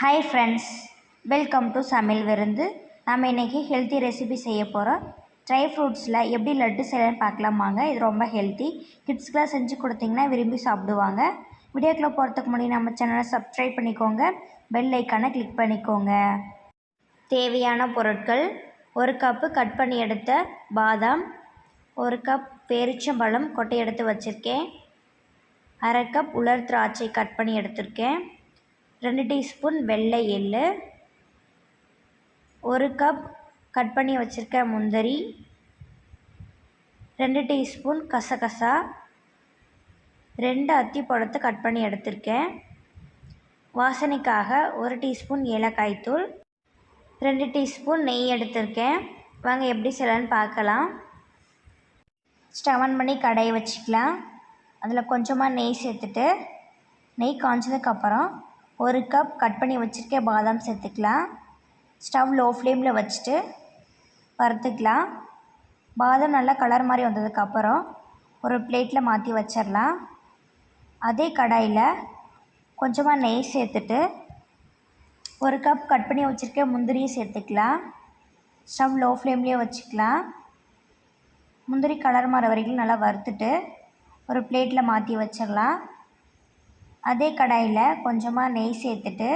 Hi friends welcome to சமையல் விருந்து. நம்ம இன்றைக்கி ஹெல்த்தி ரெசிபி செய்ய போகிறோம் ட்ரை ஃப்ரூட்ஸில் எப்படி லட்டு செய்யலாம்னு பார்க்கலாமாங்க இது ரொம்ப ஹெல்த்தி கிட்ஸ்க்கெலாம் செஞ்சு கொடுத்தீங்கன்னா விரும்பி சாப்பிடுவாங்க. வீடியோக்குள்ளே போகிறதுக்கு முன்னாடி நம்ம சேனலை சப்ஸ்கிரைப் பண்ணிக்கோங்க. பெல் ஐக்கானை கிளிக் பண்ணிக்கோங்க. தேவையான பொருட்கள் ஒரு கப்பு கட் பண்ணி எடுத்த பாதாம் ஒரு கப் பேரிச்சம்பழம் கொட்டை எடுத்து வச்சுருக்கேன். அரை கப் உலர் திராட்சை கட் பண்ணி எடுத்திருக்கேன். ரெண்டு டீஸ்பூன் வெள்ளை எள் ஒரு கப் கட் பண்ணி வச்சுருக்க முந்திரி ரெண்டு டீஸ்பூன் கசகசா ரெண்டு அத்தி பழத்தை கட் பண்ணி எடுத்திருக்கேன். வாசனைக்காக ஒரு டீஸ்பூன் ஏலக்காய் தூள் ரெண்டு டீஸ்பூன் நெய் எடுத்திருக்கேன். வாங்க எப்படி செய்யலான்னு பார்க்கலாம். ஸ்டவ் ஆன் பண்ணி கடையை வச்சுக்கலாம். அதில் கொஞ்சமாக நெய் சேர்த்துட்டு நெய் காய்ச்சதுக்கப்புறம் ஒரு கப் கட் பண்ணி வச்சுருக்க பாதாம் சேர்த்துக்கலாம். ஸ்டவ் லோ ஃப்ளேமில் வச்சுட்டு வறுத்துக்கலாம். பாதாம் நல்லா கலர் மாதிரி வந்ததுக்கப்புறம் ஒரு பிளேட்டில் மாற்றி வச்சிடலாம். அதே கடாயில் கொஞ்சமாக நெய் சேர்த்துட்டு ஒரு கப் கட் பண்ணி வச்சுருக்க முந்திரியை சேர்த்துக்கலாம். ஸ்டவ் லோ ஃப்ளேம்லேயே வச்சுக்கலாம். முந்திரி கலர் மாற வரைக்கும் நல்லா வறுத்துட்டு ஒரு பிளேட்டில் மாற்றி வச்சிடலாம். அதே கடாயில் கொஞ்சமாக நெய் சேர்த்துட்டு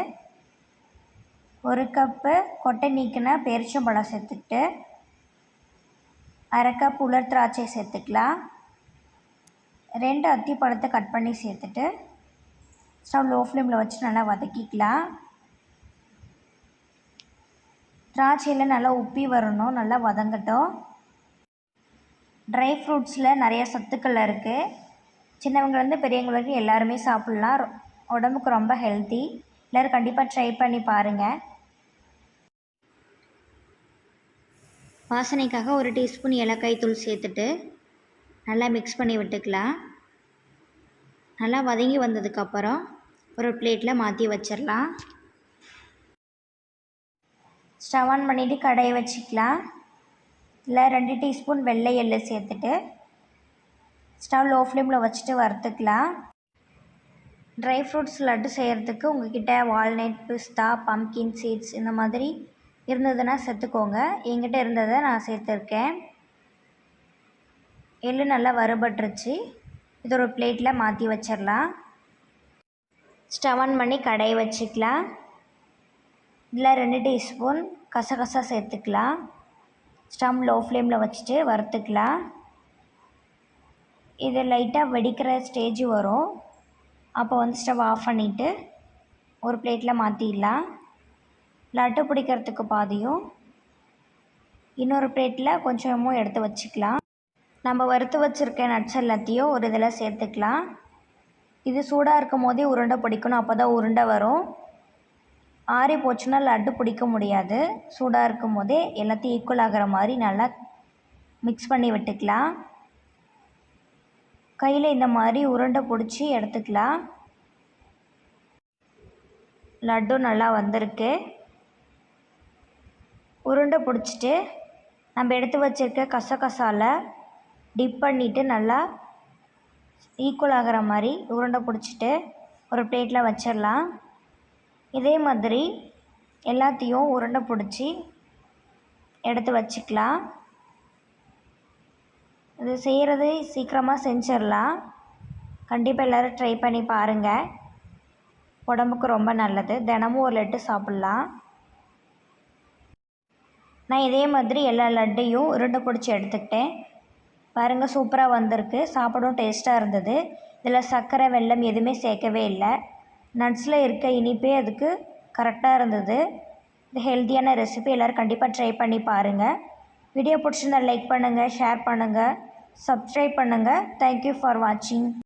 ஒரு கப்பு கொட்டை நீக்கின பேரிச்சம்பழம் சேர்த்துக்கிட்டு அரை கப் உலர் திராட்சை சேர்த்துக்கலாம். ரெண்டு அத்தி பழத்தை கட் பண்ணி சேர்த்துட்டு ஸ்டவ் லோ ஃப்ளேமில் வச்சு நல்லா வதக்கிக்கலாம். திராட்சையில் நல்லா உப்பி வரணும் நல்லா வதங்கட்டும். ட்ரை ஃப்ரூட்ஸில் நிறைய சத்துக்கள் இருக்குது சின்னவங்கலேருந்து பெரியவங்க வரைக்கும் எல்லாருமே சாப்பிட்லாம். உடம்புக்கு ரொம்ப ஹெல்த்தி எல்லோரும் கண்டிப்பாக ட்ரை பண்ணி பாருங்கள் வாசனைக்காக ஒரு டீஸ்பூன் ஏலக்காய் தூள் சேர்த்துட்டு நல்லா மிக்ஸ் பண்ணி விட்டுக்கலாம். நல்லா வதங்கி வந்ததுக்கப்புறம் ஒரு பிளேட்டில் மாற்றி வச்சிடலாம். ஸ்டவ் ஆன் பண்ணிவிட்டு கடையை வச்சுக்கலாம். இல்லை ரெண்டு டீஸ்பூன் வெள்ளை எள்ளு சேர்த்துட்டு ஸ்டவ் லோ ஃப்ளேமில் வச்சுட்டு வறுத்துக்கலாம். ட்ரை ஃப்ரூட்ஸ் லட்டு செய்கிறதுக்கு உங்கள்கிட்ட வால்நட் பிஸ்தா பம்கின் சீட்ஸ் இந்த மாதிரி இருந்ததுன்னா சேர்த்துக்கோங்க என்கிட்ட இருந்ததை நான் சேர்த்துருக்கேன். எள்ளு நல்லா வறுபட்டுருச்சு. இது ஒரு பிளேட்டில் மாற்றி வச்சிடலாம். ஸ்டவ் ஆன் பண்ணி கடையை வச்சுக்கலாம். இதில் ரெண்டு டீஸ்பூன் கசகசா சேர்த்துக்கலாம். ஸ்டவ் லோ ஃப்ளேமில் வச்சுட்டு வறுத்துக்கலாம். இது லைட்டாக வெடிக்கிற ஸ்டேஜ் வரும். அப்போ வந்து ஸ்டவ் ஆஃப் பண்ணிவிட்டு ஒரு பிளேட்டில் மாற்றிடலாம் லட்டு பிடிக்கிறதுக்கு பாதியும். இன்னொரு பிளேட்டில் கொஞ்சமும் எடுத்து வச்சுக்கலாம். நம்ம வறுத்து வச்சுருக்க நட்ஸ் எல்லாத்தையும் ஒரு இதில் சேர்த்துக்கலாம். இது சூடாக இருக்கும் போதே உருண்டை பிடிக்கணும் அப்போ தான் உருண்டை வரும். ஆறி போச்சுன்னா லட்டு பிடிக்க முடியாது. சூடாக இருக்கும் போதே எல்லாத்தையும் ஈக்குவல் ஆகிற மாதிரி நல்லா மிக்ஸ் பண்ணி விட்டுக்கலாம். கையில் இந்த மாதிரி உருண்டை பிடிச்சி எடுத்துக்கலாம். லட்டு நல்லா வந்திருக்கு. உருண்டை பிடிச்சிட்டு நம்ம எடுத்து வச்சுருக்க கசகசால டிப் பண்ணிவிட்டு நல்லா ஈக்குவல் ஆகிற மாதிரி உருண்டை பிடிச்சிட்டு ஒரு பிளேட்டில் வச்சிடலாம். இதே மாதிரி எல்லாத்தையும் உருண்டை பிடிச்சி எடுத்து வச்சுக்கலாம். இது செய்கிறது சீக்கிரமாக செஞ்சிடலாம் கண்டிப்பாக எல்லோரும் ட்ரை பண்ணி பாருங்கள் உடம்புக்கு ரொம்ப நல்லது. தினமும் ஒரு லட்டு சாப்பிட்லாம். நான் இதே மாதிரி எல்லா லட்டையும் உருண்டை பிடிச்சி எடுத்துக்கிட்டேன். பாருங்கள் சூப்பராக வந்திருக்கு. சாப்பிடும் டேஸ்ட்டாக இருந்தது. இதில் சர்க்கரை வெல்லம் எதுவுமே சேர்க்கவே இல்லை. நட்ஸில் இருக்க இனிப்பே அதுக்கு கரெக்டாக இருந்தது. இது ஹெல்த்தியான ரெசிபி எல்லோரும் கண்டிப்பாக ட்ரை பண்ணி பாருங்கள் வீடியோ பிடிச்சிருந்தா லைக் பண்ணுங்கள் ஷேர் பண்ணுங்கள் சப்ஸ்கிரைப் பண்ணுங்கள் தேங்க்யூ ஃபார் வாட்சிங்